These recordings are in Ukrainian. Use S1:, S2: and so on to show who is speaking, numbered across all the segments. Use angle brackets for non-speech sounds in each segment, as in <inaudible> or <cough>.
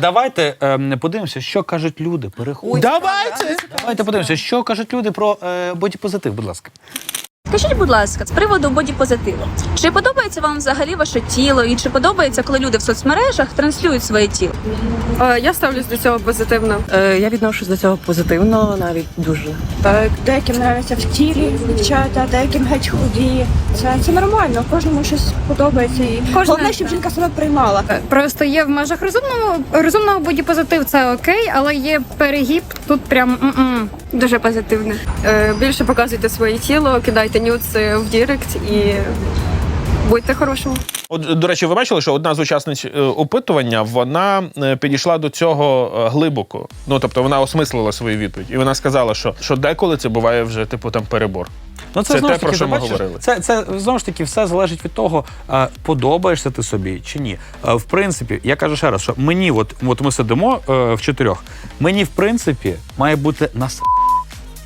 S1: Давайте ем, подивимося, що кажуть люди. Переходимо.
S2: Давайте!
S1: Давайте подивимося, що кажуть люди про е, бодіпозитив, будь ласка.
S3: Скажіть, будь ласка, з приводу бодіпозитиву. Чи подобається вам взагалі ваше тіло, і чи подобається, коли люди в соцмережах транслюють своє тіло?
S4: Е, Я ставлюсь до цього позитивно.
S5: Е, Я відношусь до цього позитивно, навіть дуже.
S6: Так, деяким нравиться в тілі дівчата, деяким геть худі. Це, це нормально, кожному щось подобається. І головне, щоб жінка себе приймала.
S4: Е, Просто є в межах розумного розумного бодіпозитив, це окей, але є перегіб тут прям м-м, дуже позитивне. Е, Більше показуйте своє тіло, кидайте нюц в Дірект і будьте хорошими.
S2: От, до речі, ви бачили, що одна з учасниць е, опитування вона е, підійшла до цього е, глибоко. Ну тобто вона осмислила свою відповідь, і вона сказала, що, що деколи це буває вже типу там перебор.
S1: Ну,
S2: Це
S1: знову
S2: те, про
S1: таки,
S2: що ми
S1: бачиш,
S2: говорили.
S1: Це, це знову ж таки все залежить від того, е, подобаєшся ти собі чи ні. Е, в принципі, я кажу ще раз, що мені, от, от ми сидимо е, в чотирьох, мені, в принципі, має бути нас.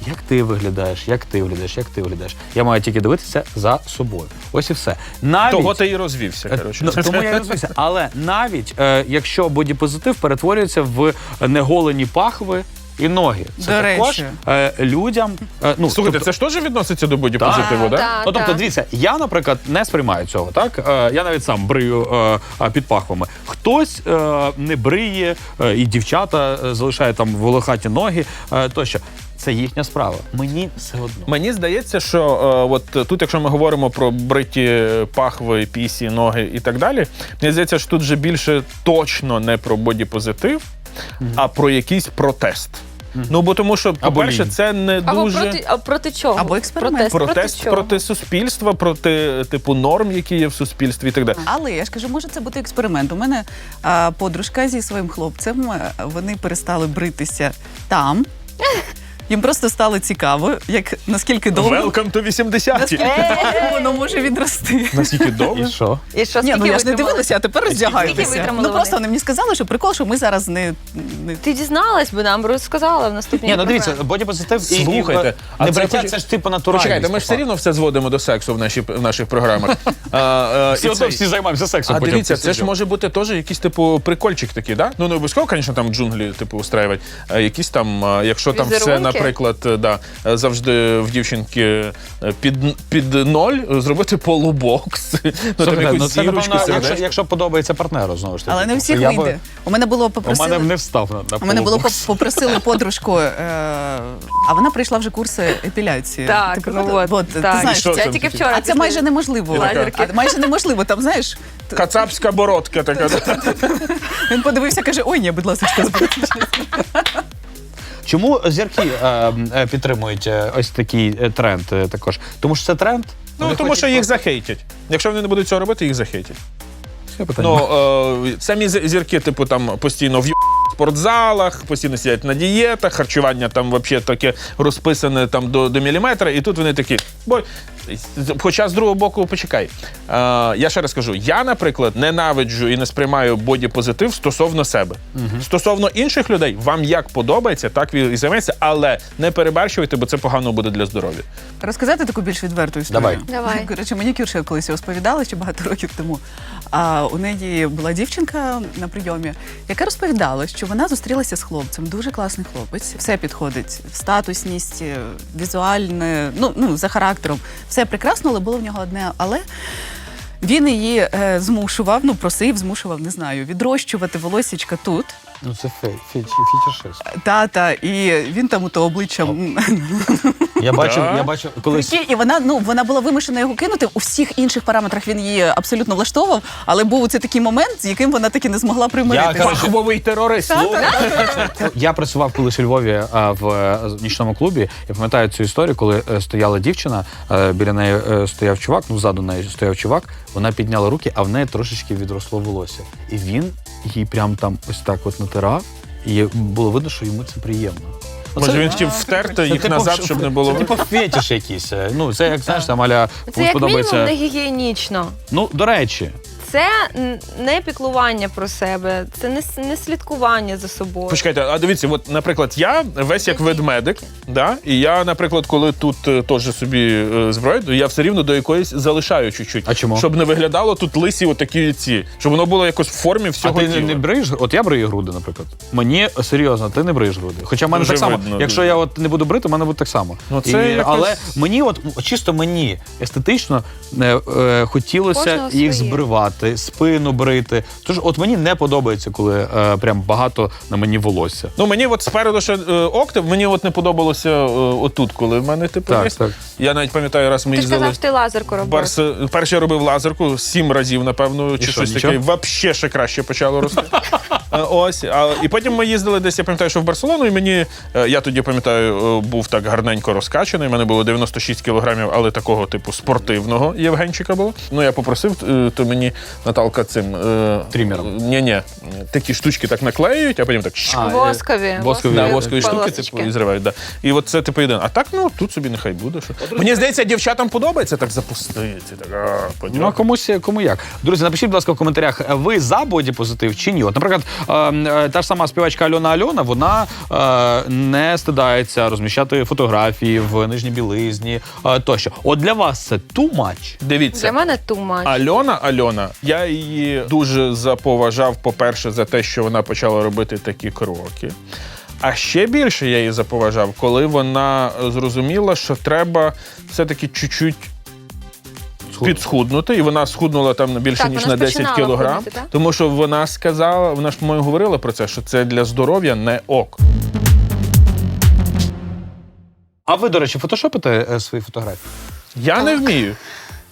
S1: Як ти виглядаєш, як ти виглядаєш, як ти виглядаєш. Я маю тільки дивитися за собою. Ось і все. Навіть
S2: Того ти і розвівся.
S1: Е,
S2: Коротше.
S1: ну, тому я і розвився. Але навіть е, якщо бодіпозитив перетворюється в неголені пахви і ноги, це
S7: До
S1: також
S7: речі.
S1: е, людям. Е, ну,
S2: Слухайте,
S1: тобто-
S2: це ж теж відноситься до бодіпозитиву, так?
S4: Так,
S1: Ну, тобто, дивіться, я, наприклад, не сприймаю цього. Так е, я навіть сам брию е, е, під пахвами. Хтось е, не бриє, е, і дівчата е, залишають там волохаті ноги е, тощо. Це їхня справа. Мені все одно.
S2: Мені здається, що е, от тут, якщо ми говоримо про бриті пахви, пісі, ноги і так далі, мені здається, що тут вже більше точно не про бодіпозитив, а про якийсь протест. Ну бо тому, що, по-перше, це не
S8: Або
S2: дуже
S8: проти, а проти чого?
S7: Або експеримент.
S8: Протест,
S2: протест
S8: проти,
S2: проти, суспільства, проти типу норм, які є в суспільстві, і так далі.
S7: Але я ж кажу, може це бути експеримент. У мене а, подружка зі своїм хлопцем, е, вони перестали бритися там. Їм просто стало цікаво, як наскільки довго
S2: Welcome to 80-ті.
S7: наскільки довго воно може відрости.
S2: Наскільки <laughs> довго?
S1: І що?
S8: І що,
S7: Ні,
S8: скільки
S7: ну я ж не
S8: витримали?
S7: дивилася, а тепер роздягаюся.
S8: витримали
S7: Ну просто вони мені сказали, що прикол, що ми зараз не, не
S8: Ти дізналась би нам, розказала в наступній
S1: Ні, ну
S8: програмі.
S1: дивіться, бодіпозитив і,
S2: Слухайте,
S1: і,
S2: а
S1: не
S2: це
S1: браття,
S2: хоч-
S1: це ж типу натуральність.
S2: Почекайте, ми ж все рівно все зводимо до сексу в, наших програмах. <laughs> А, а,
S1: всі
S2: і
S1: одно
S2: цей-
S1: всі займаємося сексом.
S2: А
S1: потім
S2: дивіться,
S1: після
S2: це ж
S1: цього.
S2: може бути теж якийсь типу прикольчик такий, да? Ну не обов'язково, звісно, там джунглі типу устраювати. А якісь там, а, якщо там все,
S8: Візерунки?
S2: Наприклад, е, да, завжди в дівчинки е, під, під ноль зробити полубокс. Ну, <laughs> там якусь
S1: ну, це,
S2: зірочку,
S1: напевно, якщо, якщо подобається партнеру, знову ж таки.
S7: але не у всіх
S1: Я би-
S7: вийде. У мене було
S1: У
S7: попросили.
S1: мене не встав на, на
S7: У мене було
S1: полубокс.
S7: поп- попросили <laughs> подружку, е, а вона прийшла вже курси епіляції.
S8: Так,
S7: Ти
S8: ну от,
S7: От, ти
S8: так.
S7: знаєш,
S2: що
S8: Я
S2: там
S8: тільки вчора.
S7: а це майже неможливо.
S8: Лазерки.
S7: А майже неможливо. Там знаєш, т-
S2: Кацапська бородка така. <laughs>
S7: він подивився, каже: ой, ні, будь ласка, зберіть.
S1: Чому зірки е, е, підтримують е, ось такий е, тренд е, також? Тому що це тренд.
S2: Ну,
S1: Вони
S2: тому
S1: хочуть
S2: що їх
S1: просто-
S2: захейтять. Якщо вони не будуть цього робити, їх захейтять.
S1: Це питання.
S2: Ну, е, самі з- зірки, типу, там постійно в спортзалах, постійно сидять на дієтах, харчування там взагалі таке розписане там до, до міліметра, і тут вони такі. Бо, хоча з другого боку, почекай. Е, я ще раз кажу: я, наприклад, ненавиджу і не сприймаю бодіпозитив стосовно себе. Стосовно інших людей, вам як подобається, так і займаєтеся, але не перебарщуйте, бо це погано буде для здоров'я.
S7: Розказати таку більш відверту історію.
S1: Давай.
S8: Давай.
S7: Коротше, манікюрша колись розповідала ще багато років тому. А у неї була дівчинка на прийомі, яка розповідала, що вона зустрілася з хлопцем, дуже класний хлопець, все підходить, статусність, е, візуальне, ну, ну за характером. Все прекрасно, але було в нього одне але. Він її е, змушував, ну просив, змушував, не знаю, відрощувати волосічка тут.
S1: Ну це фей, феч, фетішист.
S7: Та-та, і він там у то обличчям <laughs>
S1: Я бачив, я бачив колись.
S7: Прикинь, і вона ну вона була вимушена його кинути. У всіх інших параметрах він її абсолютно влаштовував, але був це такий момент, з яким вона таки не змогла примиритися.
S1: коротше,
S2: Пахвовий терорист.
S1: Я працював колись у Львові а, в е, нічному клубі. Я пам'ятаю цю історію, коли е, стояла дівчина, е, біля неї е, стояв чувак, ну ззаду неї стояв чувак. Вона підняла руки, а в неї трошечки відросло волосся. І він їй прям там ось так от натирав, і було видно, що йому це приємно.
S2: Може, він хотів втерти їх
S1: типу,
S2: назад, щоб не було.
S1: Це типу фетіш якийсь. Ну, це як знаєш, там аля
S8: Це як мінімум
S1: подобається.
S8: не гігієнічно.
S1: Ну, до речі,
S8: Це не піклування про себе, це не, с- не слідкування за собою.
S2: Почекайте, а дивіться, от, наприклад, я весь як ведмедик, да? і я, наприклад, коли тут е, теж собі е, зброю, то я все рівно до якоїсь залишаю чуть-чуть.
S1: А чому?
S2: Щоб не виглядало тут лисі отакі ці, щоб воно було якось в формі
S1: А
S2: всього
S1: ти
S2: тіла.
S1: не, не бриєш? От я брию груди, наприклад. Мені серйозно, ти не бриєш груди. Хоча в мене
S2: Дуже
S1: так само.
S2: видно
S1: Якщо
S2: дуже.
S1: я от не буду брити, в мене буде так само.
S2: Ну, це якось-
S1: Але мені, от чисто мені естетично е, е, хотілося
S8: Кожного
S1: їх
S8: своє.
S1: збривати, спину брити. Тож, от мені не подобається, коли е, прям багато на мені волосся.
S2: Ну мені от спереду ще е, октав, мені от не подобалося е, отут, коли в мене типу
S1: Так,
S2: є.
S1: так.
S2: Я навіть пам'ятаю, раз ми
S8: Ти ж
S2: їздили.
S8: казав, ти лазерку робив.
S2: Барс... Перше я робив лазерку сім разів, напевно, чи
S1: що,
S2: щось
S1: нічого?
S2: таке. Вообще ще краще почало рости. <laughs> Е, Ось. А, і потім ми їздили десь, я пам'ятаю, що в Барселону, і мені, е, я тоді пам'ятаю, е, був так гарненько розкачаний. У мене було 96 кілограмів, але такого типу спортивного Євгенчика було. Ну я попросив, е, то мені Наталка цим е,
S1: Трімером.
S2: Ні, ні, такі штучки так наклеюють, а потім так.
S1: А, е,
S8: Воскові.
S1: воскові.
S2: Да,
S1: Е,
S2: воскові штуки типу, і зривають. Да. І от це типу єдине. А так, ну тут собі нехай буде. Що. Мені здається, дівчатам подобається так запустити. Так, а.
S1: Ну, а комусь кому як. Друзі, напишіть, будь ласка, в коментарях, ви за бодіпозитив чи ні? От, наприклад, е, е, та ж сама співачка Альона Альона, вона е, не стидається розміщати фотографії в нижній білизні е, тощо. От для вас це too much?
S2: Дивіться.
S8: Для мене too much.
S2: Альона Альона, я її дуже заповажав, по-перше, за те, що вона почала робити такі кроки. А ще більше я її заповажав, коли вона е, зрозуміла, що треба все-таки чуть-чуть підсхуднути, і вона схуднула там більше
S8: Так,
S2: ніж на 10 кілограм.
S8: так?
S2: Тому що вона сказала, вона ж по-моєму говорила про це, що це для здоров'я не ок.
S1: А ви, до речі, фотошопите е, свої фотографії?
S2: Я не вмію.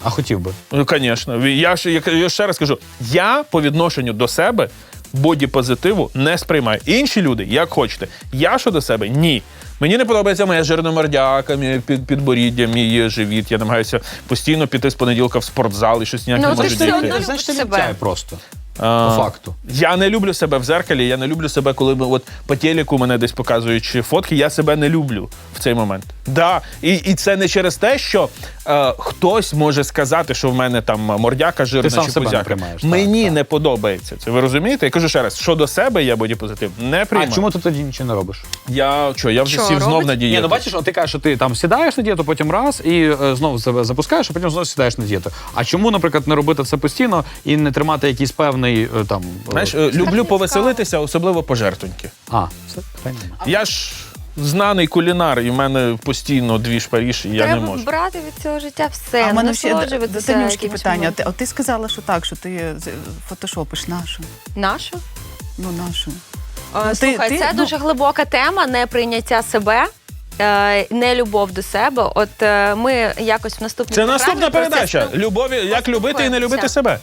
S1: А хотів би.
S2: Ну, звісно. Я, ж- я, я ще раз кажу: я по відношенню до себе боді-позитиву не сприймаю. Інші люди, як хочете. Я що до себе ні. Мені не подобається моя жирномордяка, мій під, підборіддя, мій живіт. Я намагаюся постійно піти з понеділка в спортзал і щось ніяк
S8: Ну,
S2: не
S8: ти
S2: можу
S8: ж все
S2: дійти.
S8: одно
S1: Знаєш,
S8: любиш
S1: ти
S8: себе.
S1: просто.
S2: А,
S1: По факту.
S2: Я не люблю себе в зеркалі, я не люблю себе, коли ми от по телеку мене десь показують чи фотки. Я себе не люблю в цей момент. Да. І, і це не через те, що е, хтось може сказати, що в мене там мордяка жирна
S1: Ти сам
S2: чи
S1: себе не приймаєш, так,
S2: Мені
S1: так.
S2: не подобається це. Ви розумієте? Я кажу ще раз, що до себе я бодіпозитив не
S1: А
S2: приймаю.
S1: чому ти тоді нічого не робиш?
S2: Я що, я вже
S8: Що,
S2: сів знов
S8: робить?
S2: на дієту.
S1: Ні, ну бачиш, от ти кажеш, що ти там сідаєш на дієту, потім раз і е, знову себе запускаєш, а потім знову сідаєш на дієту. А чому, наприклад, не робити це постійно і не тримати якийсь певний е, там. е,
S2: Знаєш, е, люблю повеселитися, особливо пожертвоньки.
S1: а, все.
S2: Я ж знаний кулінар, і в мене постійно дві шпаріж, і я
S8: Треба
S2: не можу.
S8: брати від цього життя все.
S7: А в мене ще до
S8: насолоджуватися
S7: Танюшки
S8: якимось
S7: питання.
S8: моментом.
S7: Ти, от ти сказала, що так, що ти з- фотошопиш нашу.
S8: Нашу?
S7: Ну, нашу.
S8: Е,
S7: ти-
S8: Слухай,
S7: ти,
S8: це
S7: ну-
S8: дуже глибока тема, неприйняття себе. е, Нелюбов до себе. От е, ми якось в наступній
S2: Це
S8: програмі
S2: наступна
S8: про це
S2: передача.
S8: спіл-
S2: Любові, як любити і не любити себе.